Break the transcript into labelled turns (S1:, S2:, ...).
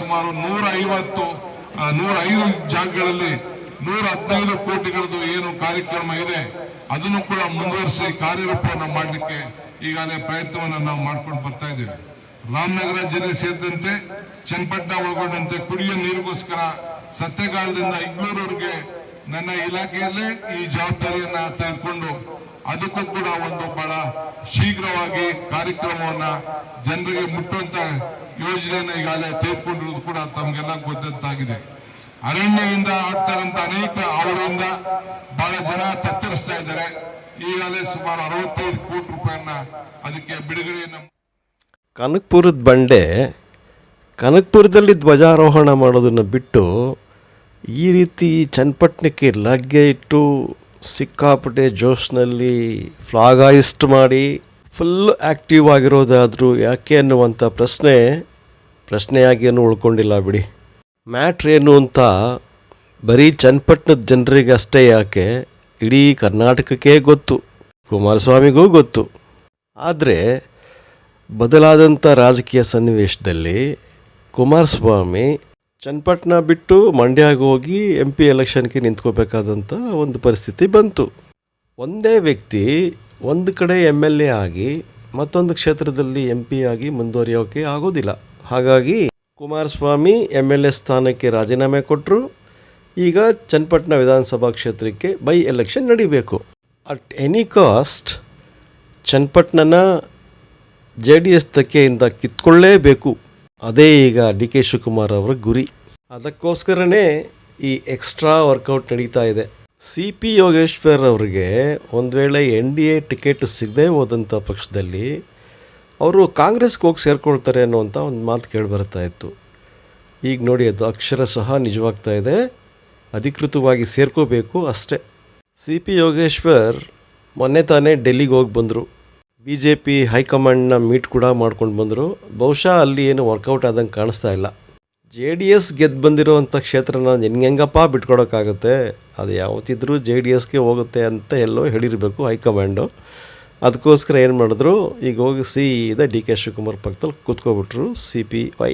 S1: ಸುಮಾರು ನೂರ ಐವತ್ತು ನೂರ ಐದು ಜಾಗಗಳಲ್ಲಿ ನೂರ ಹದಿನೈದು ಕೋಟಿಗಳದ್ದು ಏನು ಕಾರ್ಯಕ್ರಮ ಇದೆ, ಅದನ್ನು ಕೂಡ ಮುಂದುವರಿಸಿ ಕಾರ್ಯರೂಪವನ್ನು ಮಾಡಲಿಕ್ಕೆ ಈಗಾಗಲೇ ಪ್ರಯತ್ನವನ್ನು ನಾವು ಮಾಡ್ಕೊಂಡು ಬರ್ತಾ ಇದ್ದೇವೆ. ರಾಮನಗರ ಜಿಲ್ಲೆ ಸೇರಿದಂತೆ ಚನ್ನಪಟ್ಟಣ ಒಳಗೊಂಡಂತೆ ಕುಡಿಯುವ ನೀರಿಗೋಸ್ಕರ ಸತ್ಯಗಾಲದಿಂದ ಇಗ್ನೂರವರೆಗೆ ನನ್ನ ಇಲಾಖೆಯಲ್ಲೇ ಈ ಜವಾಬ್ದಾರಿಯನ್ನ ತೆಗೆದುಕೊಂಡು ಅದಕ್ಕೂ ಕೂಡ ಒಂದು ಬಹಳ ಶೀಘ್ರವಾಗಿ ಕಾರ್ಯಕ್ರಮವನ್ನ ಜನರಿಗೆ ಮುಟ್ಟುವಂತ ಯೋಜನೆಯನ್ನ ಈಗಾಗಲೇ ತೆಗೆದುಕೊಂಡಿರುವುದು ಕೂಡ ತಮಗೆಲ್ಲ ಗೊತ್ತಂತಾಗಿದೆ ಅರಣ್ಯದಿಂದ ಆಗ್ತಕ್ಕಂಥ ಅನೇಕ ಅವಳಿಂದ ಬಹಳ ಜನ ತತ್ತರಿಸ್ತಾ ಇದ್ದಾರೆ. ಈಗಾಗಲೇ ಸುಮಾರು ಅರವತ್ತೈದು ಕೋಟಿ ರೂಪಾಯಿಯನ್ನ ಅದಕ್ಕೆ ಬಿಡುಗಡೆಯನ್ನು
S2: ಕನಕ್ಪುರದ ಬಂಡೆ, ಕನಕ್ಪುರದಲ್ಲಿ ಧ್ವಜಾರೋಹಣ ಮಾಡೋದನ್ನು ಬಿಟ್ಟು ಈ ರೀತಿ ಚನ್ನಪಟ್ಟಣಕ್ಕೆ ಲಗ್ಗೆ ಇಟ್ಟು ಸಿಕ್ಕಾಪಟ್ಟೆ ಜೋಶ್ನಲ್ಲಿ ಫ್ಲಾಗಾಯಿಸ್ಟ್ ಮಾಡಿ ಫುಲ್ ಆ್ಯಕ್ಟಿವ್ ಆಗಿರೋದಾದರೂ ಯಾಕೆ ಅನ್ನುವಂಥ ಪ್ರಶ್ನೆ ಪ್ರಶ್ನೆಯಾಗೇನು ಉಳ್ಕೊಂಡಿಲ್ಲ ಬಿಡಿ. ಮ್ಯಾಟ್ರ್ ಏನು ಅಂತ ಬರೀ ಚನ್ನಪಟ್ಟಣದ ಜನರಿಗೆ ಅಷ್ಟೇ ಯಾಕೆ, ಇಡೀ ಕರ್ನಾಟಕಕ್ಕೆ ಗೊತ್ತು, ಕುಮಾರಸ್ವಾಮಿಗೂ ಗೊತ್ತು. ಆದರೆ ಬದಲಾದಂಥ ರಾಜಕೀಯ ಸನ್ನಿವೇಶದಲ್ಲಿ ಕುಮಾರಸ್ವಾಮಿ ಚನ್ನಪಟ್ಟಣ ಬಿಟ್ಟು ಮಂಡ್ಯಗೆ ಹೋಗಿ ಎಂ ಪಿ ಎಲೆಕ್ಷನ್ಗೆ ನಿಂತ್ಕೋಬೇಕಾದಂಥ ಒಂದು ಪರಿಸ್ಥಿತಿ ಬಂತು. ಒಂದೇ ವ್ಯಕ್ತಿ ಒಂದು ಕಡೆ ಎಂ ಎಲ್ ಎ ಆಗಿ ಮತ್ತೊಂದು ಕ್ಷೇತ್ರದಲ್ಲಿ ಎಂ ಪಿ ಆಗಿ ಮುಂದುವರಿಯೋಕೆ ಆಗೋದಿಲ್ಲ. ಹಾಗಾಗಿ ಕುಮಾರಸ್ವಾಮಿ ಎಂ ಎಲ್ ಎ ಸ್ಥಾನಕ್ಕೆ ರಾಜೀನಾಮೆ ಕೊಟ್ಟರು ಈಗ ಚನ್ನಪಟ್ಟಣ ವಿಧಾನಸಭಾ ಕ್ಷೇತ್ರಕ್ಕೆ ಬೈ ಎಲೆಕ್ಷನ್ ನಡಿಬೇಕು. ಅಟ್ ಎನಿ ಕಾಸ್ಟ್ ಚನ್ನಪಟ್ಟಣನ ಜೆ ಡಿ ಎಸ್ ತಕ್ಕೆಯಿಂದ ಕಿತ್ಕೊಳ್ಳೇಬೇಕು. ಅದೇ ಈಗ ಡಿ ಕೆ ಶಿವಕುಮಾರ್ ಅವರ ಗುರಿ. ಅದಕ್ಕೋಸ್ಕರನೇ ಈ ಎಕ್ಸ್ಟ್ರಾ ವರ್ಕೌಟ್ ನಡೀತಾ ಇದೆ. ಸಿ ಪಿ ಯೋಗೇಶ್ವರ್ ಅವರಿಗೆ ಒಂದು ವೇಳೆ ಎನ್ ಡಿ ಎ ಟಿಕೆಟ್ ಸಿಗದೇ ಹೋದಂಥ ಪಕ್ಷದಲ್ಲಿ ಅವರು ಕಾಂಗ್ರೆಸ್ಗೆ ಹೋಗಿ ಸೇರ್ಕೊಳ್ತಾರೆ ಅನ್ನುವಂಥ ಒಂದು ಮಾತು ಕೇಳಿಬರ್ತಾ ಇತ್ತು. ಈಗ ನೋಡಿ ಅದು ಅಕ್ಷರ ಸಹ ನಿಜವಾಗ್ತಾ ಇದೆ. ಅಧಿಕೃತವಾಗಿ ಸೇರ್ಕೋಬೇಕು ಅಷ್ಟೇ. ಸಿ ಪಿ ಯೋಗೇಶ್ವರ್ ಮೊನ್ನೆ ತಾನೇ ಡೆಲ್ಲಿಗೆ ಹೋಗಿ ಬಂದರು. ಬಿ ಜೆ ಪಿ ಹೈಕಮಾಂಡ್ನ ಮೀಟ್ ಕೂಡ ಮಾಡ್ಕೊಂಡು ಬಂದರು. ಬಹುಶಃ ಅಲ್ಲಿ ಏನು ವರ್ಕೌಟ್ ಆದಂಗೆ ಕಾಣಿಸ್ತಾ ಇಲ್ಲ. ಜೆ ಡಿ ಎಸ್ ಗೆದ್ದು ಬಂದಿರೋವಂಥ ಕ್ಷೇತ್ರನ ಹೆಂಗಪ್ಪ ಬಿಟ್ಕೊಡೋಕ್ಕಾಗುತ್ತೆ? ಅದು ಯಾವತ್ತಿದ್ರೂ ಜೆ ಡಿ ಎಸ್ಗೆ ಹೋಗುತ್ತೆ ಅಂತ ಎಲ್ಲೋ ಹೇಳಿರಬೇಕು ಹೈಕಮಾಂಡು. ಅದಕ್ಕೋಸ್ಕರ ಏನು ಮಾಡಿದ್ರು? ಈಗ ಹೋಗಿ ಸೀದಾ ಡಿ ಕೆ ಶಿವಕುಮಾರ್ ಪಕ್ಕದಲ್ಲಿ ಕೂತ್ಕೊಬಿಟ್ರು ಸಿ ಪಿ ವೈ.